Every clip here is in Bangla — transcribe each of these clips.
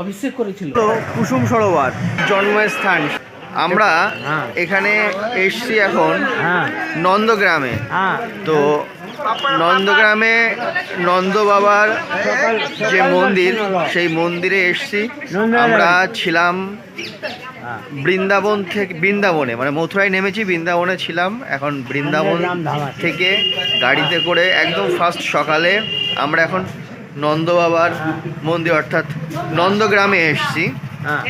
অভিষেক করেছিল। তো কুসুম সরোবর জন্মস্থান। আমরা হ্যাঁ। এখানে এসছি এখন হ্যাঁ। নন্দগ্রামে। হ্যাঁ। তো নন্দগ্রামে নন্দ বাবার যে মন্দির সেই মন্দিরে এসছি। আমরা ছিলাম। বৃন্দাবন থেকে বৃন্দাবনে মানে মথুরায় নেমেছি বৃন্দাবনে ছিলাম। এখন বৃন্দাবন থেকে গাড়িতে করে একদম ফার্স্ট সকালে আমরা এখন নন্দ বাবার মন্দির অর্থাৎ নন্দগ্রামে এসছি। হ্যাঁ।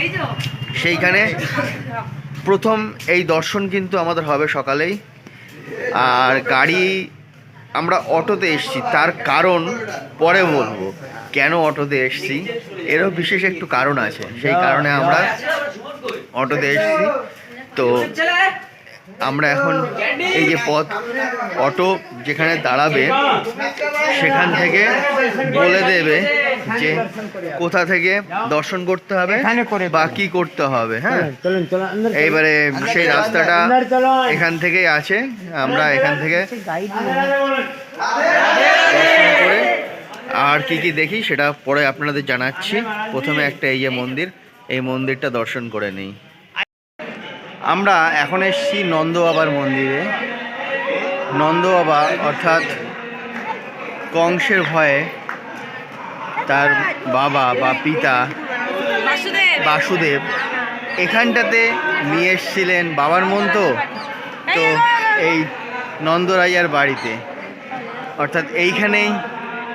সেইখানে প্রথম এই দর্শন কিন্তু আমাদের হবে সকালেই। আর গাড়ি আমরা অটোতে এসছি তার কারণ পরে বলব কেন অটোতে এসছি এরও বিশেষ একটু কারণ আছে। সেই কারণে আমরা অটোতে এসছি। তো আমরা এখন এই যে পথ অটো যেখানে দাঁড়াবে সেখান থেকে বলে দেবে যে কোথা থেকে দর্শন করতে হবে বা কি করতে হবে হ্যাঁ। এইবারে সেই রাস্তাটা এখান থেকেই আছে। আমরা এখান থেকে দর্শন করে আর কি কি দেখি সেটা পরে আপনাদের জানাচ্ছি। প্রথমে একটা এই যে মন্দির এই মন্দিরটা দর্শন করে নেই। আমরা এখন এসেছি নন্দ বাবার মন্দিরে। নন্দ বাবা অর্থাৎ কংসের ভয়ে তার বাবা বা পিতা বাসুদেব। এখানটাতে নিয়ে এসছিলেন বাবার মন তো। তো এই নন্দরাইয়ার বাড়িতে। অর্থাৎ এইখানেই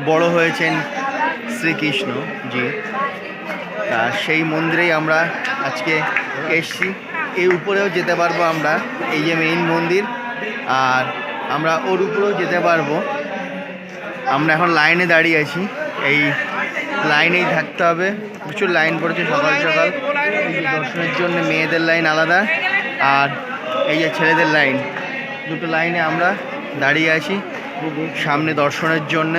বড় হয়েছেন শ্রীকৃষ্ণ জি তা সেই মন্দিরেই আমরা আজকে এসছি। এই উপরেও যেতে পারব আমরা, এই যে মেইন মন্দির, আর আমরা ওর উপরেও যেতে পারব। আমরা এখন লাইনে দাঁড়িয়ে আছি, এই লাইনেই থাকতে হবে। প্রচুর লাইন পড়েছে সকাল সকাল। দর্শনের জন্য মেয়েদের লাইন আলাদা, আর এই যে ছেলেদের লাইন। দুটো লাইনে আমরা দাঁড়িয়ে আছি, সামনে দর্শনের জন্য,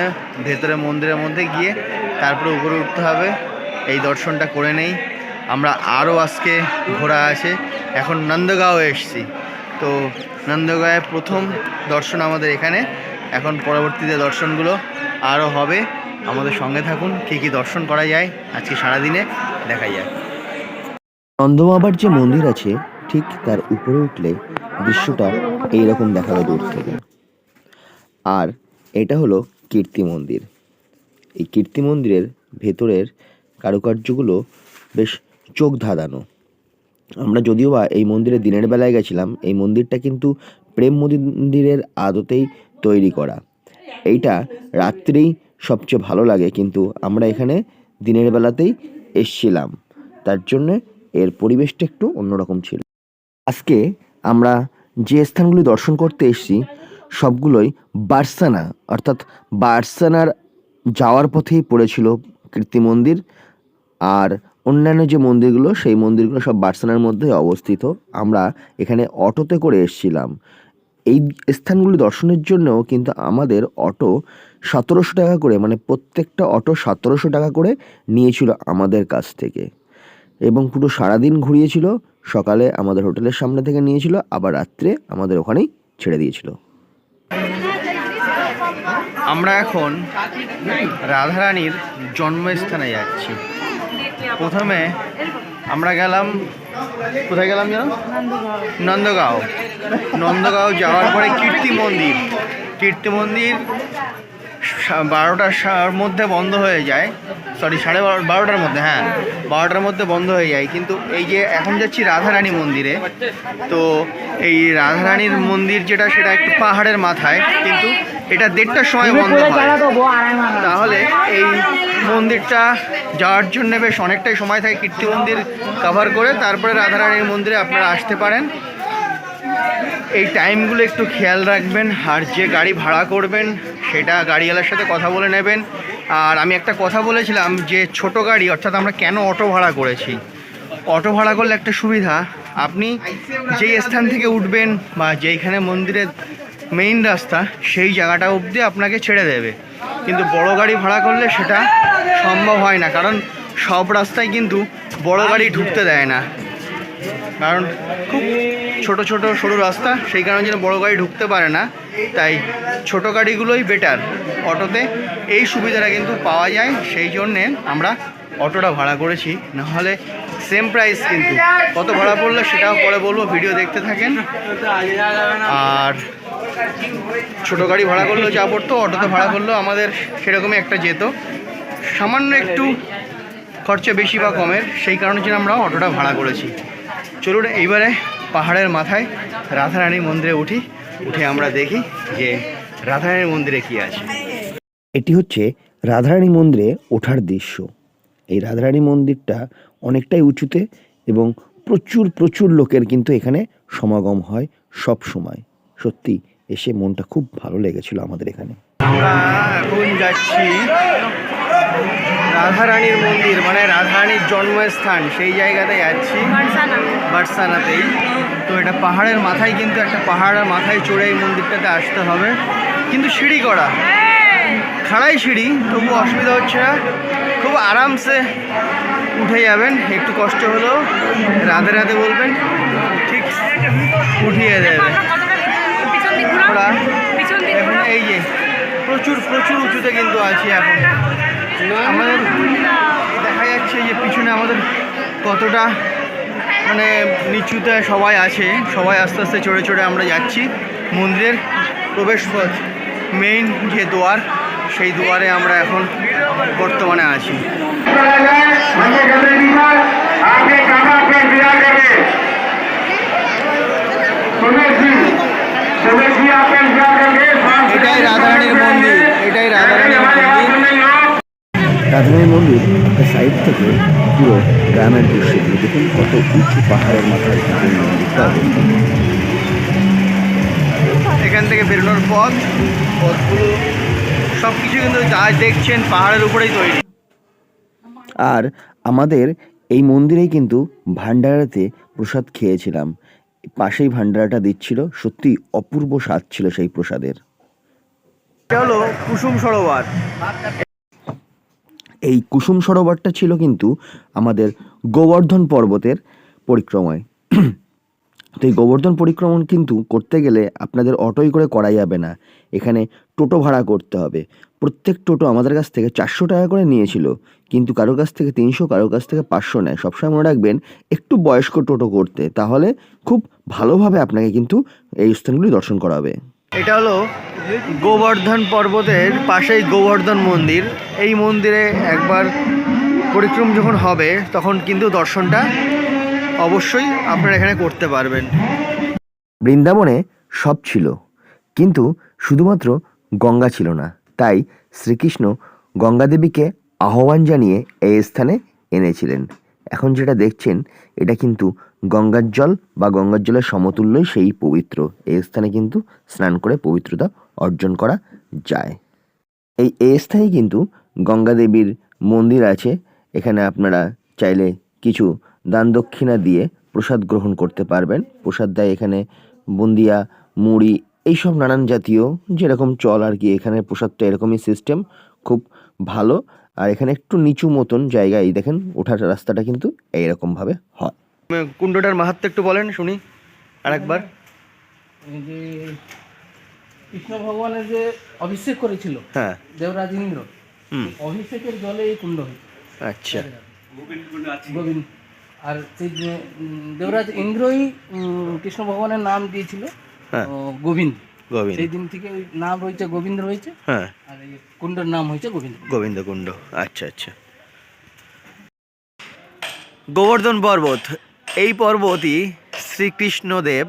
ভেতরে মন্দিরের মধ্যে গিয়ে তারপরে উপরে উঠতে হবে। এই দর্শনটা করে নেই। আমরা আরও আজকে ঘোরা আছে। এখন নন্দগাঁও এসছি। তো নন্দগাঁয়ে প্রথম দর্শন আমাদের এখানে। এখন পরবর্তীতে দর্শনগুলো আরও হবে। আমাদের সঙ্গে থাকুন, কী কী দর্শন করা যায় আজকে সারাদিনে দেখা যায়। নন্দবাবার যে মন্দির আছে, ঠিক তার উপরে উঠলে দৃশ্যটা এইরকম দেখাবে দূর থেকে। আর এটা হলো কীর্তি মন্দির। এই কীর্তি মন্দিরের ভেতরের কারুকার্যগুলো বেশ চোখ ধাঁধানো। আমরা যদিও বা এই মন্দিরে দিনের বেলায় গেছিলাম, এই মন্দিরটা কিন্তু প্রেম মন্দিরের আদতেই তৈরি করা। এইটা রাত্রেই সবচেয়ে ভালো লাগে, কিন্তু আমরা এখানে দিনের বেলাতেই এসছিলাম। তার জন্যে এর পরিবেশটা একটু অন্যরকম ছিল। আজকে আমরা যে স্থানগুলি দর্শন করতে এসেছি, সবগুলোই বার্সানা, অর্থাৎ বার্সানার যাওয়ার পথেই পড়েছিল কীর্তি মন্দির আর অন্যান্য যে মন্দিরগুলো, সেই মন্দিরগুলো সব বার্সানার মধ্যে অবস্থিত। আমরা এখানে অটোতে করে এসেছিলাম। এই স্থানগুলি দর্শনের জন্যও কিন্তু আমাদের অটো সতেরোশো টাকা করে মানে প্রত্যেকটা অটো সতেরোশো টাকা করে নিয়েছিল আমাদের কাছ থেকে। এবং পুরো সারাদিন ঘুরিয়েছিল, সকালে আমাদের হোটেলের সামনে থেকে নিয়েছিল, আবার রাত্রে আমাদের ওখানেই ছেড়ে দিয়েছিল। আমরা এখন রাধারানীর জন্মস্থানে যাচ্ছি। প্রথমে আমরা গেলাম, কোথায় গেলাম যেন? নন্দগাঁও। নন্দগাঁও যাওয়ার পরে কীর্তি মন্দির। কীর্তি মন্দির বারোটার মধ্যে বন্ধ হয়ে যায়। সরি সাড়ে বারো বারোটার মধ্যে হ্যাঁ। বারোটার মধ্যে বন্ধ হয়ে যায়। কিন্তু এই যে এখন যাচ্ছি রাধারানী মন্দিরে, তো এই রাধারানীর মন্দির যেটা, সেটা একটু পাহাড়ের মাথায়। কিন্তু এটা দেড়টার সময় বন্ধ হয়। তাহলে এই মন্দিরটা যাওয়ার জন্য বেশ অনেকটাই সময় থাকে কীর্তি মন্দির কভার করে তারপরে রাধারানীর মন্দিরে আপনারা আসতে পারেন। এই টাইমগুলো একটু খেয়াল রাখবেন আর যে গাড়ি ভাড়া করবেন সেটা গাড়িওয়ালার সাথে কথা বলে নেবেন। আর আমি একটা কথা বলেছিলাম যে ছোট গাড়ি অর্থাৎ আমরা কেন অটো ভাড়া করেছি? অটো ভাড়া করলে একটা সুবিধা আপনি যেই স্থান থেকে উঠবেন বা যেইখানে মন্দিরের মেইন রাস্তা, সেই জায়গাটা অবধি আপনাকে ছেড়ে দেবে। কিন্তু বড় গাড়ি ভাড়া করলে সেটা সম্ভব হয় না, কারণ সব রাস্তায় কিন্তু বড় গাড়ি ঢুকতে দেয় না। কারণ খুব ছোট ছোট সরু রাস্তা, সেই কারণে যেন বড় গাড়ি ঢুকতে পারে না। তাই ছোট গাড়িগুলোই বেটার অটোতে এই সুবিধাটা কিন্তু পাওয়া যায়, সেই জন্যে আমরা অটোটা ভাড়া করেছি। নাহলে সেম প্রাইস কিন্তু। কত ভাড়া পড়ল সেটাও পরে বলব ভিডিও দেখতে থাকেন। আর ছোট গাড়ি ভাড়া করলেও যা পড়তো, অটোতে ভাড়া করলেও আমাদের সেরকমই একটা যেত। সামান্য একটু খরচা বেশি বা কমের, সেই কারণে জন্য আমরা অটোটা ভাড়া করেছি। চলুন এইবারে পাহাড়ের মাথায় রাধারানী মন্দিরে উঠি, উঠে আমরা দেখি যে রাধারানীর মন্দিরে কি আছে। এটি হচ্ছে রাধারানী মন্দিরে ওঠার দৃশ্য। এই রাধারানী মন্দিরটা অনেকটাই উঁচুতে এবং প্রচুর প্রচুর লোকের কিন্তু এখানে সমাগম হয় সব সময়। সত্যি এসে মনটা খুব ভালো লেগেছিল আমাদের এখানে। আমরা এখন যাচ্ছি রাধারানীর মন্দির মানে রাধারানীর জন্মস্থান। সেই জায়গাতে যাচ্ছি বারসানাতেই। তো এটা পাহাড়ের মাথায় কিন্তু একটা পাহাড়ের মাথায় চড়ে এই মন্দিরটাতে আসতে হবে। কিন্তু সিঁড়ি করা। খাড়াই সিঁড়ি তবু অসুবিধা হচ্ছে না। খুব আরামসে উঠে যাবেন। একটু কষ্ট হলেও রাধে রাধে বলবেন। ঠিক উঠিয়ে দেবে। আমরা এখন এই যে প্রচুর প্রচুর উঁচুতে কিন্তু আছি এখন। আমাদের দেখা যাচ্ছে যে পিছনে আমাদের কতটা মানে নিচুতে সবাই আছে। সবাই আস্তে আস্তে চড়ে চড়ে আমরা যাচ্ছি। মন্দিরের প্রবেশ পথ মেইন যে দুয়ার সেই দুয়ারে আমরা এখন বর্তমানে আছি। মন্দির একটা সাইড থেকে পুরো গ্রামের দৃশ্য দিয়ে দেখুন কত উঁচু পাহাড়ের মাথায় মন্দিরটা অবস্থিত। এখান থেকে বেরোনোর পথ পথগুলো সব কিছু কিন্তু যা দেখছেন পাহাড়ের উপরেই তৈরি। আর আমাদের এই মন্দিরেই কিন্তু ভান্ডারাতে প্রসাদ খেয়েছিলাম। পাশেই ভান্ডারাটা দিচ্ছিল সত্যি অপূর্ব স্বাদ ছিল সেই প্রসাদের। এটা হলো কুসুম সরোবর। এই কুসুম সরোবরটা ছিল কিন্তু আমাদের গোবর্ধন পর্বতের পরিক্রমায়। তো এই গোবর্ধন পরিক্রমণ কিন্তু করতে গেলে আপনাদের অটোই করে করা যাবে না। এখানে টোটো ভাড়া করতে হবে। প্রত্যেক টোটো আমাদের কাছ থেকে চারশো টাকা করে নিয়েছিল, কিন্তু কারও কাছ থেকে তিনশো কারও কাছ থেকে পাঁচশো নেয়। সবসময় মনে রাখবেন, একটু বয়স্ক টোটো করতে, তাহলে খুব ভালোভাবে আপনাকে কিন্তু এই স্থানগুলি দর্শন করাবে। এটা হলো গোবর্ধন পর্বতের পাশেই গোবর্ধন মন্দির। এই মন্দিরে একবার পরিক্রম যখন হবে, তখন কিন্তু দর্শনটা অবশ্যই আপনারা এখানে করতে পারবেন। বৃন্দাবনে সব ছিল, কিন্তু শুধুমাত্র গঙ্গা ছিল না। তাই শ্রীকৃষ্ণ গঙ্গা দেবীকে আহ্বান জানিয়ে এই স্থানে এনেছিলেন। এখন যেটা দেখছেন, এটা কিন্তু গঙ্গার জল বা গঙ্গার জলের সমতুল্যই সেই পবিত্র। এই স্থানে কিন্তু স্নান করে পবিত্রতা অর্জন করা যায়। এই এই স্থানে কিন্তু গঙ্গা দেবীর মন্দির আছে। এখানে আপনারা চাইলে কিছু দান দক্ষিণা দিয়ে প্রসাদ গ্রহণ করতে পারবেন। প্রসাদ দেয় এখানে বুন্দিয়া, মুড়ি, এইসব নানান জাতীয় যেরকম চল আর কি। এখানে প্রসাদটা এরকমই সিস্টেম খুব ভালো। আর এখানে একটু নিচু মতন জায়গা এই দেখেন, ওঠার রাস্তাটা কিন্তু এইরকমভাবে হয়। কুণ্ডটার মাহাত্ম একটু বলেন শুনি আরেকবার। যে কৃষ্ণ ভগবানের যে অভিষেক করেছিল হ্যাঁ। দেবরাজ ইন্দ্র হুম। অভিষেকের জলে এই কুণ্ড আচ্ছা। গোবিন্দ আর সেই দেবরাজ ইন্দ্রই কৃষ্ণ ভগবানের নাম দিয়েছিল হ্যাঁ। গোবিন্দ। গোবিন্দ। সেই দিন থেকে ওই নাম রয়েছে গোবিন্দ রয়েছে হ্যাঁ। আর এই কুণ্ডর নাম হয়েছে গোবিন্দ। গোবিন্দ কুণ্ড। আচ্ছা আচ্ছা। গোবর্ধন পর্বত এই পর্বতই শ্রীকৃষ্ণদেব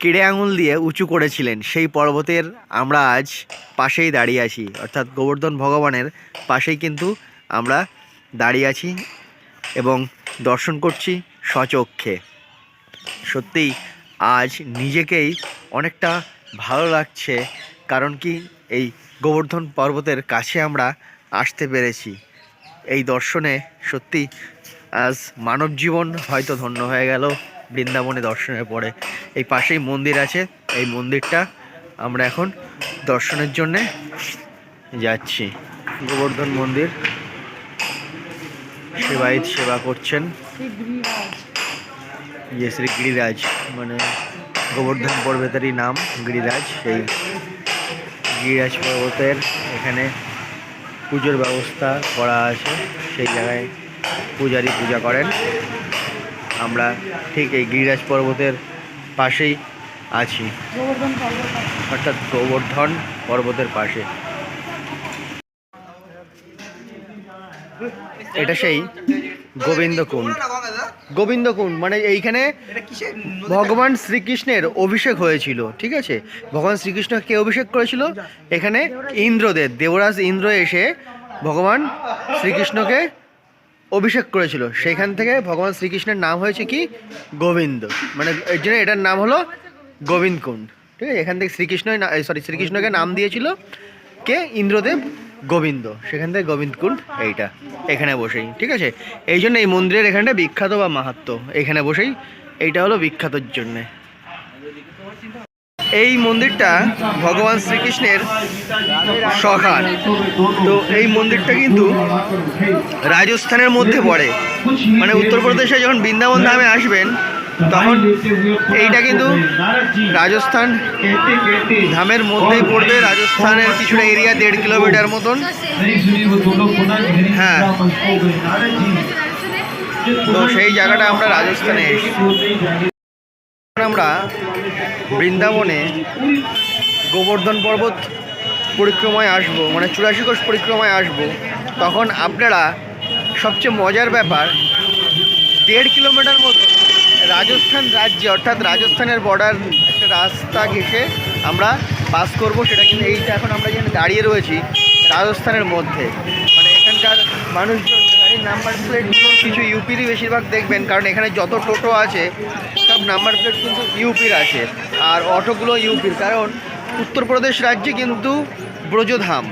কেড়ে আঙুল দিয়ে উঁচু করেছিলেন। সেই পর্বতের আমরা আজ পাশেই দাঁড়িয়ে আছি। অর্থাৎ গোবর্ধন ভগবানের পাশেই কিন্তু আমরা দাঁড়িয়ে আছি এবং দর্শন করছি স্বচক্ষে। সত্যিই আজ নিজেকেই অনেকটা ভালো লাগছে, কারণ কি এই গোবর্ধন পর্বতের কাছে আমরা আসতে পেরেছি। এই দর্শনে সত্যি আজ মানব জীবন হয়তো ধন্য হয়ে গেল বৃন্দাবনে দর্শনের পরে। এই পাশেই মন্দির আছে, এই মন্দিরটা আমরা এখন দর্শনের জন্যে যাচ্ছি। গোবর্ধন মন্দির। সেবায়িত সেবা করছেন যে শ্রী গিরিরাজ মানে গোবর্ধন পর্বতেরই নাম, গিরিরাজ। সেই গিরিরাজ পর্বতের এখানে পুজোর ব্যবস্থা করা আছে, সেই জায়গায় পূজারি পূজা করেন। আমরা ঠিক এই গিরিরাজ পর্বতের পাশেই আছি। অর্থাৎ গোবর্ধন পর্বতের পাশে। এটা সেই গোবিন্দকুণ্ড। গোবিন্দকুণ্ড মানে এইখানে ভগবান শ্রীকৃষ্ণের অভিষেক হয়েছিল, ঠিক আছে? ভগবান শ্রীকৃষ্ণ কে অভিষেক করেছিল? এখানে ইন্দ্রদেব দেবরাজ ইন্দ্র এসে ভগবান শ্রীকৃষ্ণকে অভিষেক করেছিল। সেখান থেকে ভগবান শ্রীকৃষ্ণের নাম হয়েছে কি? গোবিন্দ। মানে এর জন্য এটার নাম হলো গোবিন্দ কুণ্ড ঠিক আছে? এখান থেকে শ্রীকৃষ্ণ সরি শ্রীকৃষ্ণকে নাম দিয়েছিল কে? ইন্দ্রদেব গোবিন্দ। সেখান থেকে গোবিন্দ কুণ্ড এইটা। এখানে বসেই। ঠিক আছে? এই জন্য এই মন্দিরের এখানটা বিখ্যাত বা মাহাত্ম এখানে বসেই এইটা হলো বিখ্যাতর জন্যে। এই মন্দিরটা ভগবান শ্রীকৃষ্ণের সখার তো এই মন্দিরটা কিন্তু রাজস্থানের মধ্যে পড়ে। মানে উত্তরপ্রদেশে যখন বৃন্দাবন ধামে আসবেন, তখন এইটা কিন্তু রাজস্থান ধামের মধ্যেই পড়বে। রাজস্থানের কিছুটা এরিয়া, দেড় কিলোমিটার মতন। হ্যাঁ। তো সেই জায়গাটা আমরা রাজস্থানে এসেছি। আমরা বৃন্দাবনে গোবর্ধন পর্বত পরিক্রমায় আসব মানে চুরাশি কোষ পরিক্রমায় আসব, তখন আপনারা সবচেয়ে মজার ব্যাপার, দেড় কিলোমিটার মতো রাজস্থান রাজ্যে, অর্থাৎ রাজস্থানের বর্ডার একটা রাস্তা ঘেসে আমরা পাস করব, সেটা কিন্তু এইটা এখন আমরা যেখানে দাঁড়িয়ে রয়েছি, রাজস্থানের মধ্যে। মানে এখানকার মানুষজন, গাড়ির নাম্বার প্লেট কিছু ইউপিরই বেশিরভাগ দেখবেন, কারণ এখানে যত টোটো আছে, সব নাম্বার প্লেট কিন্তু ইউপির আছে। আর অটোগুলো ইউপির, কারণ উত্তরপ্রদেশ রাজ্যে কিন্তু ব্রজধাম।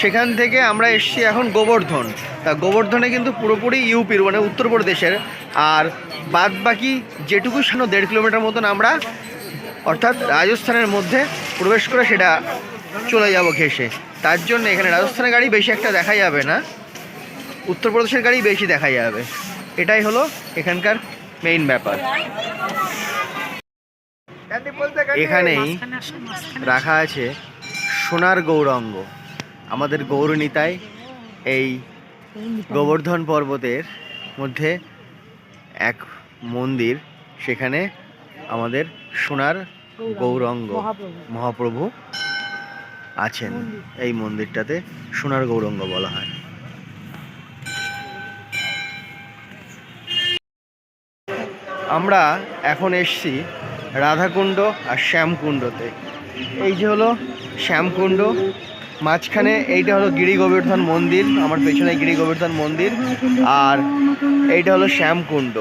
সেখান থেকে আমরা এসছি এখন গোবর্ধন। তা গোবর্ধনে কিন্তু পুরোপুরি ইউপির মানে উত্তরপ্রদেশের। আর বাদ বাকি যেটুকু সানো দেড় কিলোমিটার মতন আমরা, অর্থাৎ রাজস্থানের মধ্যে প্রবেশ করে সেটা চলে যাব ঘেসে তার জন্য এখানে রাজস্থানের গাড়ি বেশি একটা দেখা যাবে না। উত্তরপ্রদেশের গাড়ি বেশি দেখা যাবে। এটাই হলো এখানকার মেইন ব্যাপার। এখানেই রাখা আছে সোনার গৌরাঙ্গ। আমাদের গৌরনীতায় এই গোবর্ধন পর্বতের মধ্যে এক মন্দির সেখানে আমাদের সোনার গৌরাঙ্গ মহাপ্রভু। আছেন। এই মন্দিরটাতে সোনার গৌরাঙ্গ বলা হয়। আমরা এখন এসছি রাধাকুণ্ড আর শ্যামকুণ্ডতে। এই যে হলো শ্যামকুণ্ড, মাঝখানে এইটা হলো গিরি গোবর্ধন মন্দির, আমার পেছনে গিরি গোবর্ধন মন্দির, আর এইটা হলো শ্যামকুণ্ড।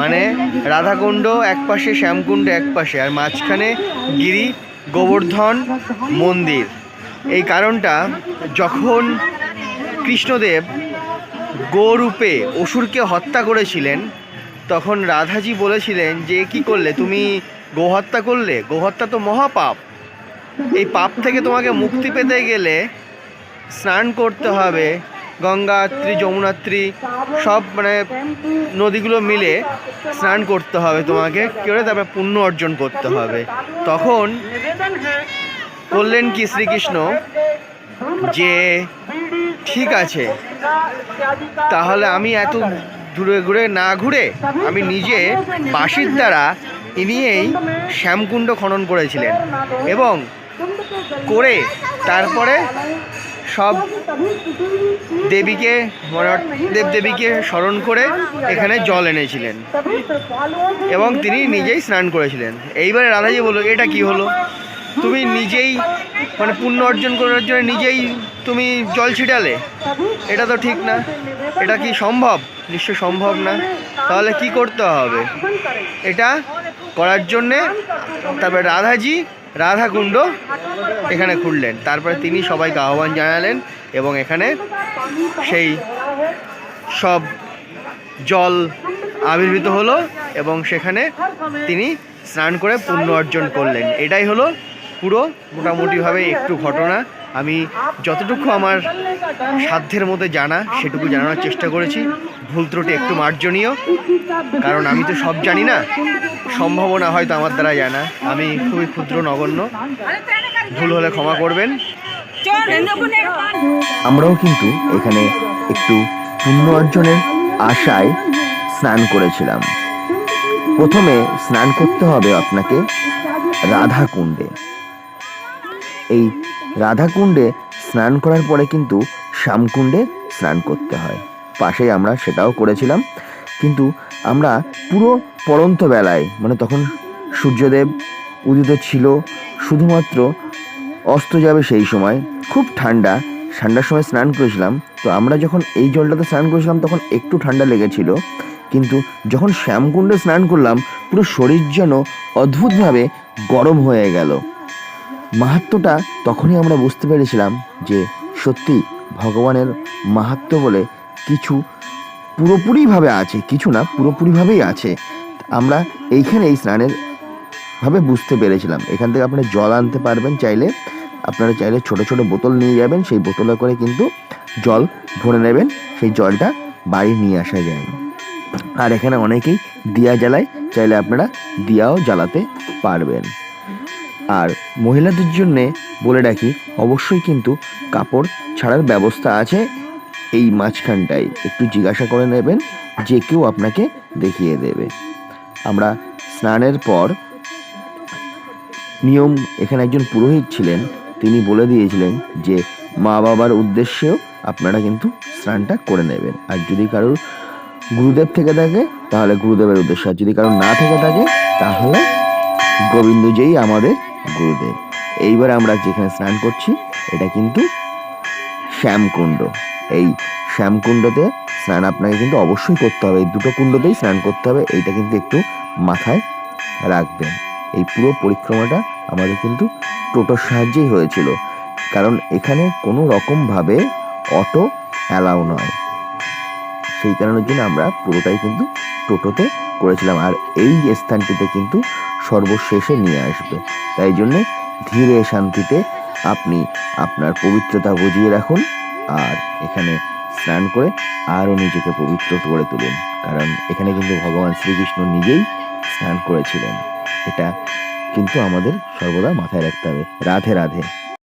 মানে রাধাকুণ্ড এক পাশে, শ্যামকুণ্ড এক পাশে, আর মাঝখানে গিরি গোবর্ধন মন্দির। এই কারণটা যখন কৃষ্ণদেব গোরূপে অসুরকে হত্যা করেছিলেন, তখন রাধাজি বলেছিলেন যে, কি করলে? তুমি গোহত্যা করলে, গোহত্যা তো মহাপাপ। এই পাপ থেকে তোমাকে মুক্তি পেতে গেলে স্নান করতে হবে গঙ্গাত্রী যমুনাত্রী সব মানে নদীগুলো মিলে স্নান করতে হবে তোমাকে। করে? তারপরে পুণ্য অর্জন করতে হবে। তখন বললেন কি শ্রীকৃষ্ণ, যে ঠিক আছে, তাহলে আমি এত দূরে ঘুরে না ঘুরে আমি নিজে বাঁশির দ্বারা ইনি এই শ্যামকুণ্ড খনন করেছিলেন এবং করে তারপরে সব দেবীকে দেবদেবীকে স্মরণ করে এখানে জল এনেছিলেন। এবং তিনি নিজেই স্নান করেছিলেন। এইবারে রাধাজি বলল, এটা কি হলো? তুমি নিজেই মানে পুণ্য অর্জন করার জন্য নিজেই তুমি জল ছিটালে? এটা তো ঠিক না। এটা কি সম্ভব? নিশ্চয় সম্ভব না। তাহলে কি করতে হবে? এটা করার জন্যে তারপরে রাধাজি রাধাকুণ্ড এখানে খুললেন তারপরে তিনি সবাইকে আহ্বান জানালেন এবং এখানে সেই সব জল আবির্ভূত হলো এবং সেখানে তিনি স্নান করে পুণ্য অর্জন করলেন। এটাই হলো পুরো মোটামুটিভাবে একটু ঘটনা। আমি যতটুকু আমার সাধ্যের মধ্যে জানা, সেটুকু জানানোর চেষ্টা করেছি। ভুল ত্রুটি একটু মার্জনীয়, কারণ আমি তো সব জানি না। সম্ভাবনা হয়তো আমার দ্বারা জানা। আমি খুবই ক্ষুদ্র নগণ্য। ভুল হলে ক্ষমা করবেন। আমরাও কিন্তু এখানে একটু পুণ্য অর্জনের আশায় স্নান করেছিলাম। প্রথমে স্নান করতে হবে আপনাকে রাধা কুণ্ডে এই রাধা কুণ্ডে স্নান করার পরে কিন্তু শ্যামকুণ্ডে স্নান করতে হয়। পাশেই আমরা সেটাও করেছিলাম। কিন্তু আমরা পুরো পড়ন্ত বেলায় মানে তখন সূর্যদেব উদিত ছিল, শুধুমাত্র অস্ত যাবে সেই সময়, খুব ঠান্ডা, ঠান্ডার সময় স্নান করেছিলাম। তো আমরা যখন এই জলটাতে স্নান করেছিলাম তখন একটু ঠান্ডা লেগেছিল। কিন্তু যখন শ্যামকুণ্ডে স্নান করলাম, পুরো শরীর যেন অদ্ভুতভাবে গরম হয়ে গেল। মাহাত্ম্যটা তখনই আমরা বুঝতে পেরেছিলাম যে সত্যি ভগবানের মাহাত্ম্য বলে কিছু পুরোপুরিভাবে আছে, কিছু না, পুরোপুরিভাবেই আছে। আমরা এইখানে এই স্নানের ভাবে বুঝতে পেরেছিলাম। এখান থেকে আপনারা জল আনতে পারবেন চাইলে। আপনারা চাইলে ছোট ছোট বোতল নিয়ে যাবেন, সেই বোতলে করে কিন্তু জল ভরে নেবেন, সেই জলটা বাড়ি নিয়ে আসা যায়। আর এখানে অনেকেই দিয়া জ্বালায়, চাইলে আপনারা দিয়াও জ্বালাতে পারবেন। আর মহিলাদের জন্য বলে রাখি, অবশ্যই কিন্তু কাপড় ছাড়ার ব্যবস্থা আছে এই মাঝখানটায়। একটু জিজ্ঞাসা করে নেবেন, যে কেউ আপনাকে দেখিয়ে দেবে। আমরা স্নানের পর নিয়ম, এখানে একজন পুরোহিত ছিলেন, তিনি বলে দিয়েছিলেন যে মা বাবার উদ্দেশ্যেও আপনারা কিন্তু স্নানটা করে নেবেন। আর যদি কারোর গুরুদেব থেকে থাকে, তাহলে গুরুদেবের উদ্দেশ্যে। আর যদি কারোর না থেকে থাকে, তাহলে গোবিন্দজয়ী আমাদের গুরুদেব। এইবার আমরা যেখানে স্নান করছি, এটা কিন্তু শ্যামকুণ্ড। এই শ্যামকুণ্ডতে স্নান আপনাকে কিন্তু অবশ্যই করতে হবে। এই দুটো কুণ্ডতেই স্নান করতে হবে, এইটা কিন্তু একটু মাথায় রাখবেন। এই পুরো পরিক্রমাটা আমাদের কিন্তু টোটোর সাহায্যেই হয়েছিল। কারণ এখানে কোনো রকমভাবে অটো অ্যালাউ নয়। সেই কারণের জন্য আমরা পুরোটাই কিন্তু টোটোতে করেছিলাম। আর এই স্থানটিতে কিন্তু সর্বশেষে নিয়ে আসবে। তাই জন্য ধীরে শান্তিতে আপনি আপনার পবিত্রতা বুঝিয়ে রাখুন আর এখানে স্নান করে আরও নিজেকে পবিত্র করে তুলুন। কারণ এখানে কিন্তু ভগবান শ্রীকৃষ্ণ নিজেই স্নান করেছিলেন। এটা কিন্তু আমাদের সর্বদা মাথায় রাখতে হবে। রাধে রাধে।